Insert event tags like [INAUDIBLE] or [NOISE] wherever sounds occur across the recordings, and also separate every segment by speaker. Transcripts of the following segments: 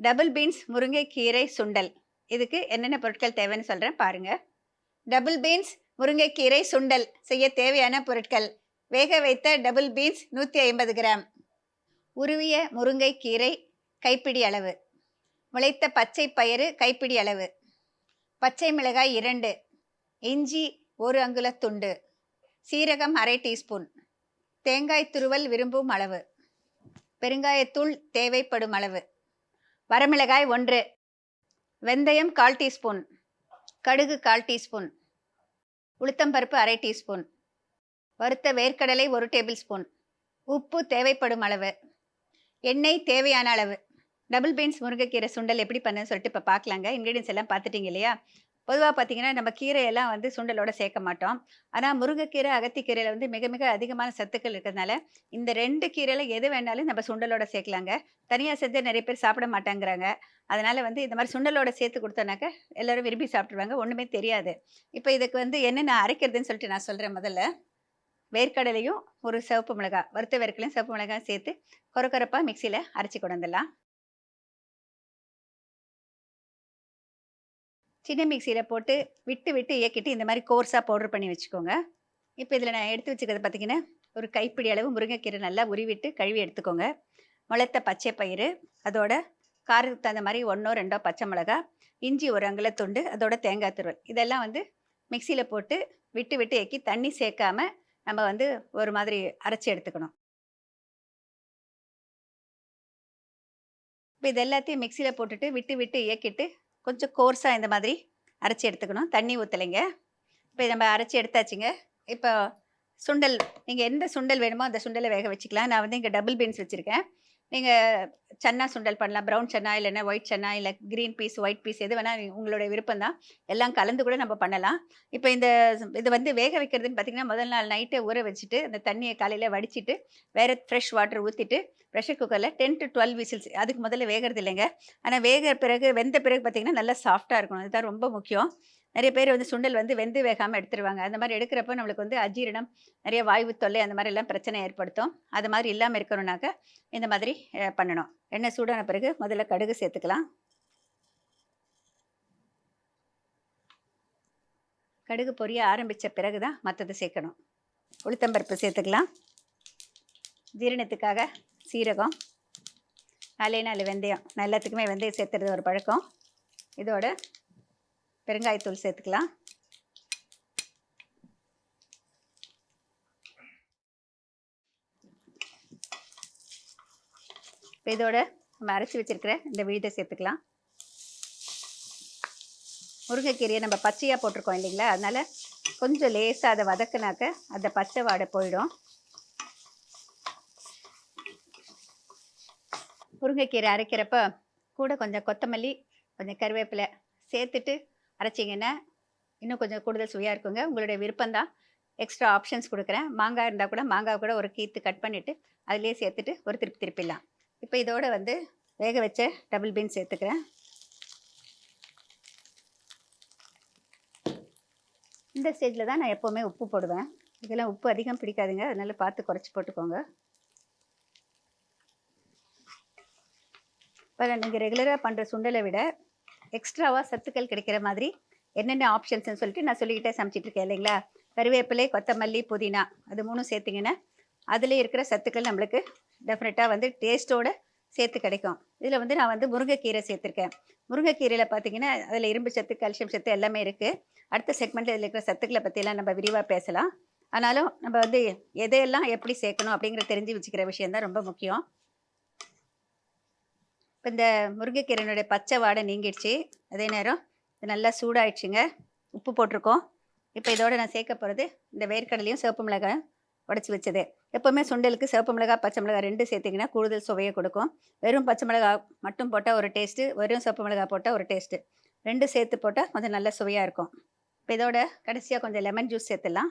Speaker 1: Double beans முருங்கைக்கீரை சுண்டல். இதுக்கு என்னென்ன பொருட்கள் தேவைன்னு சொல்கிறேன் பாருங்க. டபுள் பீன்ஸ் முருங்கைக்கீரை சுண்டல் செய்ய தேவையான பொருட்கள். வேக வைத்த டபுள் பீன்ஸ் நூற்றி ஐம்பது கிராம். உருவிய முருங்கைக்கீரை கைப்பிடி அளவு. முளைத்த பச்சை பயிறு கைப்பிடி அளவு. பச்சை மிளகாய் இரண்டு. இஞ்சி ஒரு அங்குல துண்டு. சீரகம் அரை டீஸ்பூன். தேங்காய் துருவல் விரும்பும் அளவு. பெருங்காயத்தூள் தேவைப்படும் அளவு. வரமிளகாய் ஒன்று வெந்தயம் கால் டீஸ்பூன் கடுகு கால் டீஸ்பூன் உளுத்தம்பருப்பு அரை டீஸ்பூன் வறுத்த வேர்க்கடலை ஒரு டேபிள் ஸ்பூன் உப்பு தேவைப்படும் அளவு எண்ணெய் தேவையான அளவு டபுள் பீன்ஸ் முருங்கைக்கீரை சுண்டல் எப்படி பண்ணுன்னு சொல்லிட்டு இப்போ பார்க்கலாங்க. இன்க்ரீடியன்ஸ் எல்லாம் பார்த்துட்டீங்க இல்லையா? பொதுவாக பார்த்தீங்கன்னா நம்ம கீரையெல்லாம் வந்து சுண்டலோட சேர்க்க மாட்டோம். ஆனால் முருங்கைக்கீரை அகத்திக்கீரையில் வந்து மிக மிக அதிகமான சத்துக்கள் இருக்கிறதுனால இந்த ரெண்டு கீரையில் எது வேணாலும் நம்ம சுண்டலோட சேர்க்கலாங்க. தனியாக செஞ்சு நிறைய பேர் சாப்பிட மாட்டாங்கிறாங்க. அதனால் வந்து இந்த மாதிரி சுண்டலோட சேர்த்து கொடுத்தோன்னாக்க எல்லோரும் விரும்பி சாப்பிட்ருவாங்க ஒன்றுமே தெரியாது. இப்போ இதுக்கு வந்து என்னென்ன அரைக்கிறதுன்னு சொல்லிட்டு நான் சொல்கிறேன் முதல்ல. வேர்க்கடலையும் ஒரு சிவப்பு மிளகாய் வறுத்த வேர்க்கடலையும் சிவப்பு மிளகாய் சேர்த்து கொரக்கொரப்பாக மிக்சியில் அரைச்சி கொண்டு வந்துடலாம். சின்ன மிக்சியில் போட்டு விட்டு விட்டு இயக்கிட்டு இந்த மாதிரி கோர்ஸாக பவுடர் பண்ணி வச்சுக்கோங்க. இப்போ இதில் நான் எடுத்து வச்சுக்கிறது பார்த்தீங்கன்னா ஒரு கைப்பிடி அளவு முருங்கைக்கீரை நல்லா உருவிட்டு கழுவி எடுத்துக்கோங்க. முளைத்த பச்சை பயிறு அதோட காரத்துக்கு தகுந்த மாதிரி ஒன்றோ ரெண்டோ பச்சை மிளகா இஞ்சி ஒரு அங்கில துண்டு அதோட தேங்காய் துருவல். இதெல்லாம் வந்து மிக்சியில் போட்டு விட்டு விட்டு இயக்கி தண்ணி சேர்க்காம நம்ம வந்து ஒரு மாதிரி அரைச்சி எடுத்துக்கணும். இப்போ இது எல்லாத்தையும் மிக்சியில் போட்டுட்டு விட்டு விட்டு இயக்கிட்டு கொஞ்சம் கோர்ஸாக இந்த மாதிரி அரைச்சி எடுத்துக்கணும். தண்ணி ஊற்றலைங்க இப்போ நம்ம அரைச்சி எடுத்தாச்சுங்க. இப்போ சுண்டல் நீங்கள் எந்த சுண்டல் வேணுமோ அந்த சுண்டலை வேக வச்சுக்கலாம். நான் வந்து இங்கே டபுள் பீன்ஸ் வச்சுருக்கேன். நீங்கள் சன்னா சுண்டல் பண்ணலாம். ப்ரௌன் சன்னா இல்லைன்னா ஒயிட் சன்னா இல்லை க்ரீன் பீஸ் ஒயிட் பீஸ் எது வேணால் உங்களோட விருப்பம் தான். எல்லாம் கலந்து கூட நம்ம பண்ணலாம். இப்போ இந்த இது வந்து வேக வைக்கிறதுன்னு பார்த்தீங்கன்னா முதல் நாள் நைட்டை ஊற வச்சுட்டு அந்த தண்ணியை காலையில் வடிச்சிட்டு வேறு ஃப்ரெஷ் வாட்டர் ஊற்றிட்டு ப்ரெஷர் குக்கரில் டென் டு டுவெல் விசில்ஸ் அதுக்கு முதல்ல வேகிறது இல்லைங்க. ஆனால் வேக பிறகு வெந்த பிறகு பார்த்தீங்கன்னா நல்லா சாஃப்டாக இருக்கணும். இதுதான் ரொம்ப முக்கியம். நிறைய பேர் வந்து சுண்டல் வந்து வெந்து வேகாமல் எடுத்துருவாங்க. அந்த மாதிரி எடுக்கிறப்ப நம்மளுக்கு வந்து அஜீரணம் நிறைய வாய்வு தொல்லை அந்த மாதிரி எல்லாம் பிரச்சனை ஏற்படுத்தும். அது மாதிரி இல்லாமல் இருக்கணும்னாக்க இந்த மாதிரி பண்ணணும். எண்ணெய் சூடான பிறகு முதல்ல கடுகு சேர்த்துக்கலாம். கடுகு பொரிய ஆரம்பித்த பிறகு தான் மற்றது சேர்க்கணும் உளுத்தம்பருப்பு சேர்த்துக்கலாம். ஜீரணத்துக்காக சீரகம் நாலே நாலு வெந்தயம். எல்லாத்துக்குமே வெந்தயம் சேர்த்துறது ஒரு பழக்கம். இதோட பெருங்காயத்தூள் சேர்த்துக்கலாம். இப்போ இதோட நம்ம அரைச்சி வச்சிருக்கிற இந்த விழுதை சேர்த்துக்கலாம். முருங்கைக்கீரையை நம்ம பச்சையாக போட்டிருக்கோம் இல்லைங்களா? அதனால் கொஞ்சம் லேசாக அதை வதக்குனாக்க அந்த பச்சை வாடை போயிடும். முருங்கைக்கீரை அரைக்கிறப்ப கூட கொஞ்சம் கொத்தமல்லி கொஞ்சம் கருவேப்பிலை சேர்த்துட்டு அரைச்சிங்கன்னா இன்னும் கொஞ்சம் கூடுதல் சுவையாக இருக்குங்க. உங்களுடைய விருப்பம்தான். எக்ஸ்ட்ரா ஆப்ஷன்ஸ் கொடுக்குறேன். மாங்காய் இருந்தால் கூட மாங்காய் கூட ஒரு கீத்து கட் பண்ணிவிட்டு அதிலே சேர்த்துட்டு ஒரு திருப்பி திருப்பிடலாம். இப்போ இதோட வந்து வேக வச்ச டபுள் பீன்ஸ் சேர்த்துக்கிறேன். இந்த ஸ்டேஜில் தான் நான் எப்போவுமே உப்பு போடுவேன். இதெல்லாம் உப்பு அதிகம் பிடிக்காதுங்க. அதனால பார்த்து குறைச்சி போட்டுக்கோங்க. இப்போ நீங்கள் ரெகுலராக பண்ணுற சுண்டலை விட எக்ஸ்ட்ராவாக சத்துக்கள் கிடைக்கிற மாதிரி என்னென்ன ஆப்ஷன்ஸ்னு சொல்லிட்டு நான் சொல்லிக்கிட்டே சமைச்சிட்டு இருக்கேன் இல்லைங்களா? கருவேப்பிலை கொத்தமல்லி புதினா அது மூணும் சேர்த்திங்கன்னா அதில் இருக்கிற சத்துக்கள் நம்மளுக்கு டெஃபினட்டாக வந்து டேஸ்ட்டோட சேர்த்து கிடைக்கும். இதில் வந்து நான் வந்து முருங்கைக்கீரை சேர்த்துருக்கேன். முருங்கைக்கீரையில் பார்த்தீங்கன்னா அதில் இரும்பு சத்து கால்சியம் சத்து எல்லாமே இருக்குது அடுத்த செக்மெண்ட்டில் இதில் இருக்கிற சத்துக்களை பற்றியெல்லாம் நம்ம விரிவாக பேசலாம். ஆனாலும் நம்ம வந்து எதையெல்லாம் எப்படி சேர்க்கணும் அப்படிங்கிற தெரிஞ்சு வச்சுக்கிற விஷயம் தான் ரொம்ப முக்கியம். இப்போ இந்த முருங்கைக்கீரையினுடைய பச்சை வாடை நீங்கிடுச்சு. அதே நேரம் இது நல்லா சூடாயிடுச்சுங்க. உப்பு போட்டிருக்கோம். இப்போ இதோட நான் சேர்க்க போகிறது இந்த வேர்க்கடலையும் சிவப்பு மிளகாய் உடச்சி வச்சது. எப்போவுமே சுண்டலுக்கு சிவப்பு மிளகாய் பச்சை மிளகாய் ரெண்டு சேர்த்திங்கன்னா கூடுதல் சுவையை கொடுக்கும். வெறும் பச்சை மிளகாய் மட்டும் போட்டால் ஒரு டேஸ்ட்டு வெறும் சிவப்பு மிளகாய் போட்டால் ஒரு டேஸ்ட்டு ரெண்டு சேர்த்து போட்டால் கொஞ்சம் நல்ல சுவையாக இருக்கும். இப்போ இதோட கடைசியாக கொஞ்சம் லெமன் ஜூஸ் சேர்த்துடலாம்.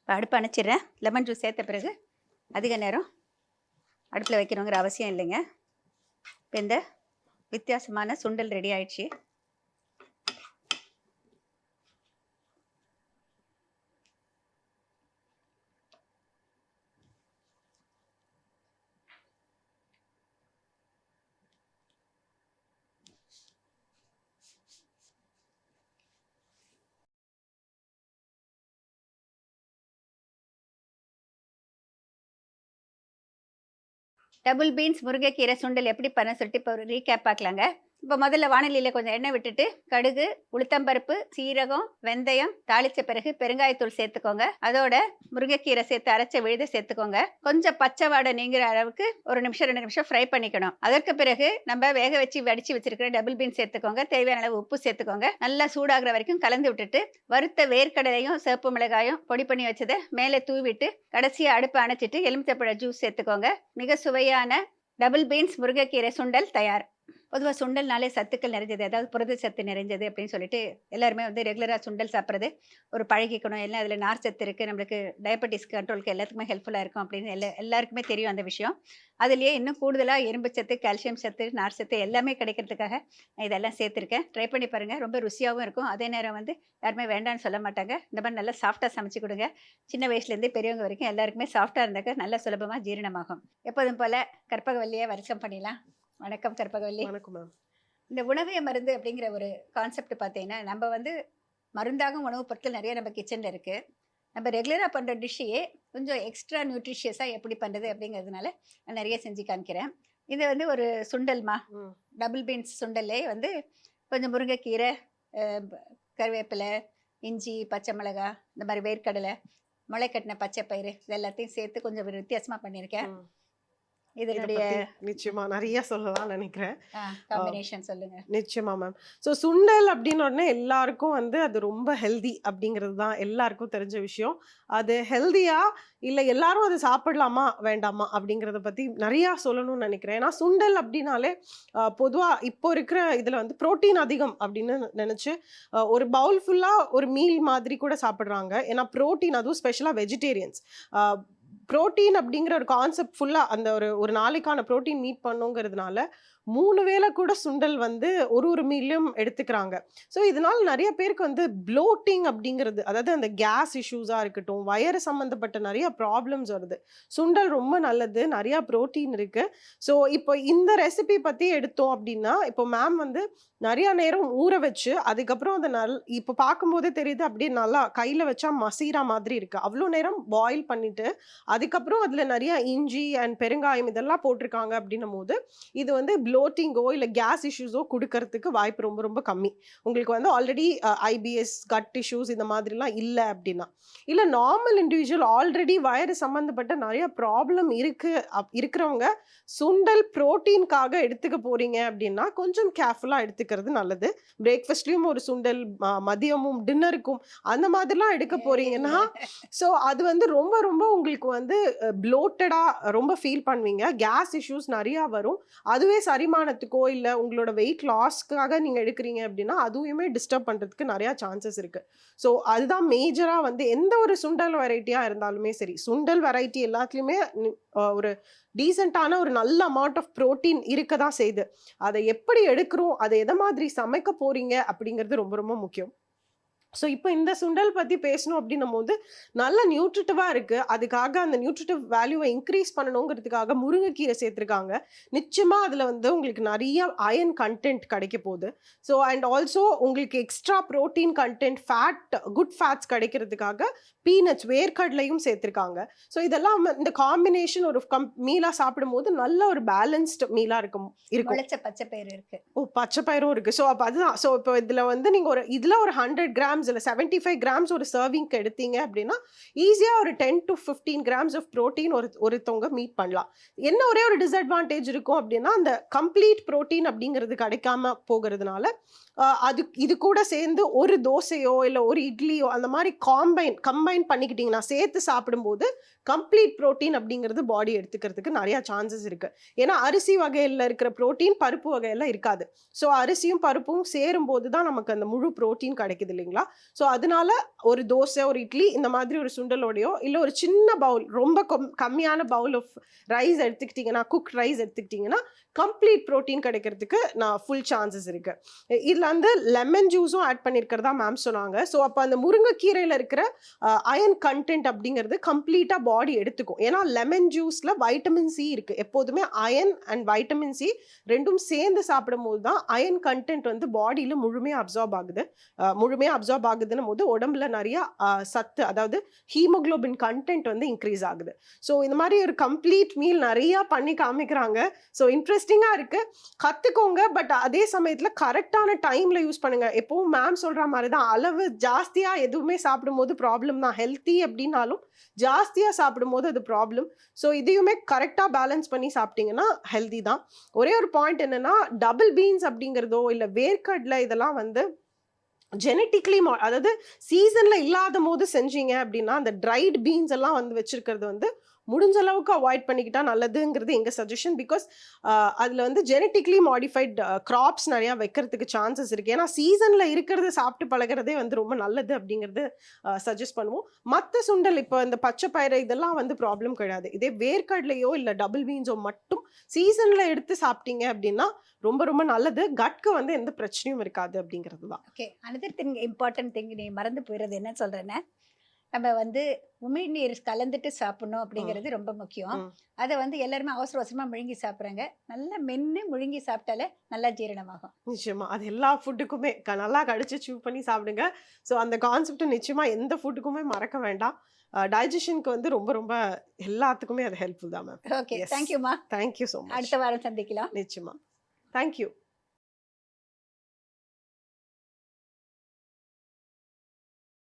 Speaker 1: இப்போ அடுப்பு அணைச்சிடுறேன். லெமன் ஜூஸ் சேர்த்த பிறகு அதிக நேரம் அடுப்பில் வைக்கணுங்கிற அவசியம் இல்லைங்க. இப்போ இந்த வித்தியாசமான சுண்டல் ரெடி ஆயிடுச்சு. டபுள் பீன்ஸ் முருங்கைக்கீரை சுண்டல் எப்படி பண்ண சொல்லிட்டு இப்போ ஒரு ரீகேப் பார்க்கலாங்க இப்போ முதல்ல வானலியில் கொஞ்சம் எண்ணெய் விட்டுட்டு கடுகு உளுத்தம்பருப்பு சீரகம் வெந்தயம் தாளிச்ச பிறகு பெருங்காயத்தூள் சேர்த்துக்கோங்க. அதோட முருங்கைக்கீரை சேர்த்து அரைச்ச விழுத சேர்த்துக்கோங்க. கொஞ்சம் பச்சை வாடை நீங்கிற அளவுக்கு ஒரு நிமிஷம் ரெண்டு நிமிஷம் ஃப்ரை பண்ணிக்கணும். அதற்கு பிறகு நம்ம வேக வச்சு வடிச்சு வச்சிருக்கிற டபுள் பீன் சேர்த்துக்கோங்க. தேவையான அளவு உப்பு சேர்த்துக்கோங்க. நல்லா சூடாகிற வரைக்கும் கலந்து விட்டுட்டு வறுத்த வேர்க்கடலையும் சிவப்பு மிளகாயும் பொடி பண்ணி வச்சதை மேலே தூவிட்டு கடைசியாக அடுப்பை அணைச்சிட்டு எலுமிச்சப்பழ ஜூஸ் சேர்த்துக்கோங்க. மிக சுவையான டபுள் பீன்ஸ் முருங்கைக்கீரை சுண்டல் தயார். பொதுவாக சுண்டல்னாலே சத்துக்கள் நிறைஞ்சது. அதாவது புரத சத்து நிறைஞ்சது அப்படின்னு சொல்லிட்டு எல்லாருமே வந்து ரெகுலராக சுண்டல் சாப்பிட்றது ஒரு பழகிக்கணும். எல்லாம் அதில் நார் சத்து இருக்குது நம்மளுக்கு டயபெட்டிஸ் கண்ட்ரோலுக்கு எல்லாத்துக்குமே ஹெல்ப்ஃபுல்லாக இருக்கும் அப்படின்னு எல்லா எல்லாருக்குமே தெரியும் அந்த விஷயம். அதுலேயே இன்னும் கூடுதலாக இரும்பு சத்து கால்சியம் சத்து நார் சத்து எல்லாமே கிடைக்கிறதுக்காக நான் இதெல்லாம் சேர்த்துருக்கேன். ட்ரை பண்ணி பாருங்கள் ரொம்ப ருசியாகவும் இருக்கும். அதே நேரம் வந்து யாருமே வேண்டாம்னு சொல்ல மாட்டாங்க. இந்த மாதிரி நல்லா சாஃப்டாக சமைச்சு கொடுங்க. சின்ன வயசுலேருந்து பெரியவங்க வரைக்கும் எல்லாருக்குமே சாஃப்டாக இருந்தாக்க நல்லா சுலபமாக ஜீரணமாகும். எப்போதும் போல் கற்பகவல்லியை வரிசம் பண்ணிடலாம். வணக்கம் கற்பகவல்லி.
Speaker 2: வணக்கம் மேம்
Speaker 1: இந்த உணவே மருந்து அப்படிங்கிற ஒரு கான்செப்ட் பார்த்தீங்கன்னா நம்ம வந்து மருந்தாகும் உணவுப் பொருட்கள் நிறைய நம்ம கிச்சனில் இருக்குது நம்ம ரெகுலராக பண்ணுற டிஷ்ஷையே கொஞ்சம் எக்ஸ்ட்ரா நியூட்ரிஷியஸாக எப்படி பண்ணுறது அப்படிங்கிறதுனால நான் நிறைய செஞ்சு காமிக்கிறேன். இது வந்து ஒரு சுண்டல்மா. டபுள் பீன்ஸ் சுண்டல்லே வந்து கொஞ்சம் முருங்கைக்கீரை கருவேப்பிலை இஞ்சி பச்சை மிளகாய் இந்த மாதிரி வேர்க்கடலை முளைக்கட்டின பச்சை பயிறு இது எல்லாத்தையும் சேர்த்து கொஞ்சம் வித்தியாசமாக பண்ணியிருக்கேன். இதனுடைய
Speaker 2: நிச்சயமா நிறைய சொல்லலாம் நினைக்கிறேன்.
Speaker 1: காம்பினேஷன் சொல்லுங்க.
Speaker 2: நிச்சயமா மேம் ஸோ சுண்டல் அப்படின்னு உடனே எல்லாருக்கும் வந்து அது ரொம்ப ஹெல்தி அப்படிங்கிறது தான் எல்லாருக்கும் தெரிஞ்ச விஷயம். அது ஹெல்தியா இல்லை எல்லாரும் அதை சாப்பிடலாமா? வேண்டாமா? அப்படிங்கிறத பற்றி நிறையா சொல்லணும்னு நினைக்கிறேன். ஏன்னா சுண்டல் அப்படின்னாலே பொதுவாக இப்போ இருக்கிற இதில் வந்து புரோட்டீன் அதிகம் அப்படின்னு நினச்சி ஒரு பவுல் ஃபுல்லாக ஒரு மீல் மாதிரி கூட சாப்பிட்றாங்க. ஏன்னா புரோட்டீன் அதுவும் ஸ்பெஷலாக வெஜிடேரியன்ஸ் புரோட்டீன் அப்படிங்கிற ஒரு கான்செப்ட் ஃபுல்லாக அந்த ஒரு ஒரு நாளைக்கான புரோட்டீன் மீட் பண்ணுங்கிறதுனால மூணு வேளை கூட சுண்டல் வந்து ஒரு ஒரு மீல்லையும் எடுத்துக்கிறாங்க. ஸோ இதனால நிறைய பேருக்கு வந்து ப்ளோட்டிங் அப்படிங்கிறது அதாவது அந்த கேஸ் இஷ்யூஸாக இருக்கட்டும் வயறு சம்மந்தப்பட்ட நிறைய ப்ராப்ளம்ஸ் வருது. சுண்டல் ரொம்ப நல்லது நிறையா ப்ரோட்டீன் இருக்குது ஸோ இப்போ இந்த ரெசிபி பற்றி எடுத்தோம் அப்படின்னா இப்போ மேம் வந்து நிறைய நேரம் ஊற வச்சு அதுக்கப்புறம் அதை நல் இப்போ பார்க்கும்போதே தெரியுது அப்படியே நல்லா கையில் வச்சா மசீரா மாதிரி இருக்குது அவ்வளோ நேரம் பாயில் பண்ணிட்டு அதுக்கப்புறம் அதில் நிறைய இஞ்சி அண்ட் பெருங்காயம் இதெல்லாம் போட்டிருக்காங்க அப்படின்னும் போது இது வந்து ப்ளோட்டிங்கோ இல்லை கேஸ் இஷ்யூஸோ கொடுக்கறதுக்கு வாய்ப்பு ரொம்ப ரொம்ப கம்மி. உங்களுக்கு வந்து ஆல்ரெடி ஐபிஎஸ் கட் இஷ்யூஸ் இந்த மாதிரிலாம் இல்லை அப்படின்னா. இல்லை நார்மல் இண்டிவிஜுவல் ஆல்ரெடி வயறு சம்மந்தப்பட்ட நிறைய ப்ராப்ளம் இருக்கு அப் இருக்கிறவங்க சுண்டல் ப்ரோட்டீன்காக எடுத்துக்க போறீங்க அப்படின்னா கொஞ்சம் கேர்ஃபுல்லாக எடுத்துக்கிறது நல்லது. பிரேக்ஃபாஸ்ட்லேயும் ஒரு சுண்டல் மதியமும் டின்னருக்கும் அந்த மாதிரிலாம் எடுக்க போறீங்கன்னா [LAUGHS] ஸோ அது வந்து ரொம்ப ரொம்ப உங்களுக்கு வந்து ப்ளோட்டடாக ரொம்ப ஃபீல் பண்ணுவீங்க. கேஸ் இஷ்யூஸ் நிறையா வரும். அதுவே செரிமானத்துக்கோ இல்லை உங்களோட வெயிட் லாஸ்க்காக நீங்கள் எடுக்கிறீங்க அப்படின்னா அதுவுமே டிஸ்டர்ப் பண்ணுறதுக்கு நிறையா சான்சஸ் இருக்குது ஸோ அதுதான் மேஜராக வந்து எந்த ஒரு சுண்டல் வெரைட்டியாக இருந்தாலுமே சரி சுண்டல் வெரைட்டி எல்லாத்துலேயுமே ஒரு டீசெண்டான ஒரு நல்ல அமௌண்ட் ஆஃப் ப்ரோட்டீன் இருக்க தான் செய்யுது. அதை எப்படி எடுக்கிறோம் அதை எதை மாதிரி சமைக்க போகிறீங்க அப்படிங்கிறது ரொம்ப ரொம்ப முக்கியம். ஸோ இப்போ இந்த சுண்டல் பற்றி பேசணும் அப்படின்னும் போது நல்ல நியூட்ரிட்டிவாக இருக்குது அதுக்காக அந்த நியூட்ரிட்டிவ் வேல்யூவை இன்க்ரீஸ் பண்ணணுங்கிறதுக்காக முருங்கைக்கீரை சேர்த்துருக்காங்க. நிச்சயமாக அதில் வந்து உங்களுக்கு நிறைய அயன் கண்டென்ட் கிடைக்க போகுது. ஸோ அண்ட் ஆல்சோ உங்களுக்கு extra protein content fat good fats கிடைக்கிறதுக்காக peanuts வேர்க்கடலையும் சேர்த்துருக்காங்க. ஸோ இதெல்லாம் இந்த காம்பினேஷன் ஒரு கம் மீலாக சாப்பிடும்போது நல்ல ஒரு பேலன்ஸ்டு மீலாக இருக்கும் இருக்கும்.
Speaker 1: பச்சை பயிறு இருக்கு.
Speaker 2: ஓ பச்சை பயிரும் இருக்கு. ஸோ அப்போ அதுதான். ஸோ இப்போ இதில் வந்து நீங்கள் ஒரு இதில் ஒரு ஹண்ட்ரட் கிராம்ஸ் இல்லை செவன்ட்டி ஃபைவ் கிராம்ஸ் ஒரு சர்விங்க்கு எடுத்தீங்க அப்படின்னா ஈஸியாக ஒரு ten to fifteen grams of protein ஒரு ஒருத்தவங்க மீட் பண்ணலாம். என்ன ஒரே ஒரு டிஸ்அட்வான்டேஜ் இருக்கும் அப்படின்னா அந்த கம்ப்ளீட் ப்ரோட்டீன் அப்படிங்கிறது கிடைக்காம போகிறதுனால அது இது கூட சேர்ந்து ஒரு தோசையோ இல்லை ஒரு இட்லியோ அந்த மாதிரி காம்பைன் கம்பைன் பண்ணிக்கிட்டிங்கன்னா சேர்த்து சாப்பிடும்போது கம்ப்ளீட் ப்ரோட்டீன் அப்படிங்கிறது பாடி எடுத்துக்கிறதுக்கு நிறையா சான்சஸ் இருக்குது ஏன்னா அரிசி வகையில் இருக்கிற ப்ரோட்டீன் பருப்பு வகையில் இருக்காது. ஸோ அரிசியும் பருப்பும் சேரும்போது தான் நமக்கு அந்த முழு ப்ரோட்டீன் கிடைக்குது இல்லைங்களா? ஸோ அதனால ஒரு தோசை ஒரு இட்லி இந்த மாதிரி ஒரு சுண்டலோடையோ இல்லை ஒரு சின்ன பவுல் ரொம்ப கம் கம்மியான பவுல் ஆஃப் ரைஸ் எடுத்துக்கிட்டிங்கன்னா குக் ரைஸ் எடுத்துக்கிட்டிங்கன்னா கம்ப்ளீட் ப்ரோட்டீன் கிடைக்கிறதுக்கு நான் ஃபுல் சான்சஸ் இருக்குது இதில் வந்து லெமன் ஜூஸும் ஆட் பண்ணியிருக்கிறதா மேம் சொன்னாங்க. ஸோ அப்போ அந்த முருங்கைக்கீரையில் இருக்கிற அயன் கண்டென்ட் அப்படிங்கிறது கம்ப்ளீட்டாக பாடி எடுத்துக்கும். ஏன்னா லெமன் ஜூஸில் வைட்டமின் சி இருக்குது எப்போதுமே அயன் அண்ட் வைட்டமின் சி ரெண்டும் சேர்ந்து சாப்பிடும் போது தான் அயன் கண்டென்ட் வந்து பாடியில் முழுமையாக அப்சார்ப் ஆகுது. முழுமையாக அப்சார்ப் ஆகுதுன்னும் போது உடம்புல நிறைய சத்து அதாவது ஹீமோகுளோபின் கண்டென்ட் வந்து இன்க்ரீஸ் ஆகுது. ஸோ இந்த மாதிரி ஒரு கம்ப்ளீட் மீல் நிறையா பண்ணி காமிக்கிறாங்க. ஸோ இன்ட்ரெஸ்ட் இன்ட்ரெஸ்டிங்காக இருக்குது கற்றுக்கோங்க பட் அதே சமயத்தில் கரெக்டான டைமில் யூஸ் பண்ணுங்க. எப்போவும் மேம் சொல்கிற மாதிரி தான் அளவு ஜாஸ்தியாக எதுவுமே சாப்பிடும்போது ப்ராப்ளம் தான். ஹெல்த்தி அப்படின்னாலும் ஜாஸ்தியாக சாப்பிடும்போது அது ப்ராப்ளம் ஸோ இதையுமே கரெக்டாக பேலன்ஸ் பண்ணி சாப்பிட்டீங்கன்னா ஹெல்தி தான். ஒரே ஒரு பாயிண்ட் என்னென்னா டபுள் பீன்ஸ் அப்படிங்கிறதோ இல்லை வேர்க்கடலை இதெல்லாம் வந்து ஜெனட்டிக்லி அதாவது சீசனில் இல்லாத போது செஞ்சீங்க அப்படின்னா அந்த ட்ரைட் பீன்ஸ் எல்லாம் வந்து வச்சுருக்கிறது வந்து முடிஞ்ச அளவுக்கு அவாய்ட் பண்ணிக்கிட்டா நல்லதுங்கிறது எங்கள் சஜஷன் பிகாஸ் அதில் வந்து ஜெனட்டிக்லி மாடிஃபைட் கிராப்ஸ் நிறையா வைக்கிறதுக்கு சான்சஸ் இருக்குது ஏன்னா சீசனில் இருக்கிறத சாப்பிட்டு பழகுறதே வந்து ரொம்ப நல்லது அப்படிங்கிறது uh, சஜஸ்ட் பண்ணுவோம். மற்ற சுண்டல் இப்போ இந்த பச்சை பயிறு இதெல்லாம் வந்து ப்ராப்ளம் கிடையாது. இதே வேர்க்கடலையோ இல்லை டபுள் பீன்ஸோ மட்டும் சீசனில் எடுத்து சாப்பிட்டீங்க அப்படின்னா ரொம்ப ரொம்ப நல்லது. கட்க்கு வந்து எந்த பிரச்சனையும் இருக்காது அப்படிங்கிறது தான்.
Speaker 1: Okay another thing important thing நீ மறந்து போயிடுறது என்ன சொல்கிறேன்னா நம்ம வந்து உமிழ்நீர் கலந்துட்டு சாப்பிடணும் அப்படிங்கிறது ரொம்ப முக்கியம். அதை வந்து எல்லாருமே அவசர அவசரமா முழுங்கி சாப்பிட்றாங்க. நல்லா மென்று முழுங்கி சாப்பிட்டாலே நல்லா ஜீரணமாகும்.
Speaker 2: நிச்சயமா. அது எல்லா ஃபுட்டுக்குமே நல்லா கடிச்சு சூ பண்ணி சாப்பிடுங்க. ஸோ அந்த கான்செப்ட் நிச்சயமா எந்த ஃபுட்டுக்குமே மறக்க வேண்டாம். டைஜஷனுக்கு வந்து ரொம்ப ரொம்ப எல்லாத்துக்குமே அது ஹெல்ப்ஃபுல் தான் மேம்
Speaker 1: ஓகே
Speaker 2: Yes.
Speaker 1: தேங்க்யூம்மா
Speaker 2: தேங்க்யூ ஸோ மச்
Speaker 1: அடுத்த வாரம் சந்திக்கலாம்.
Speaker 2: நிச்சயமா. தேங்க்யூ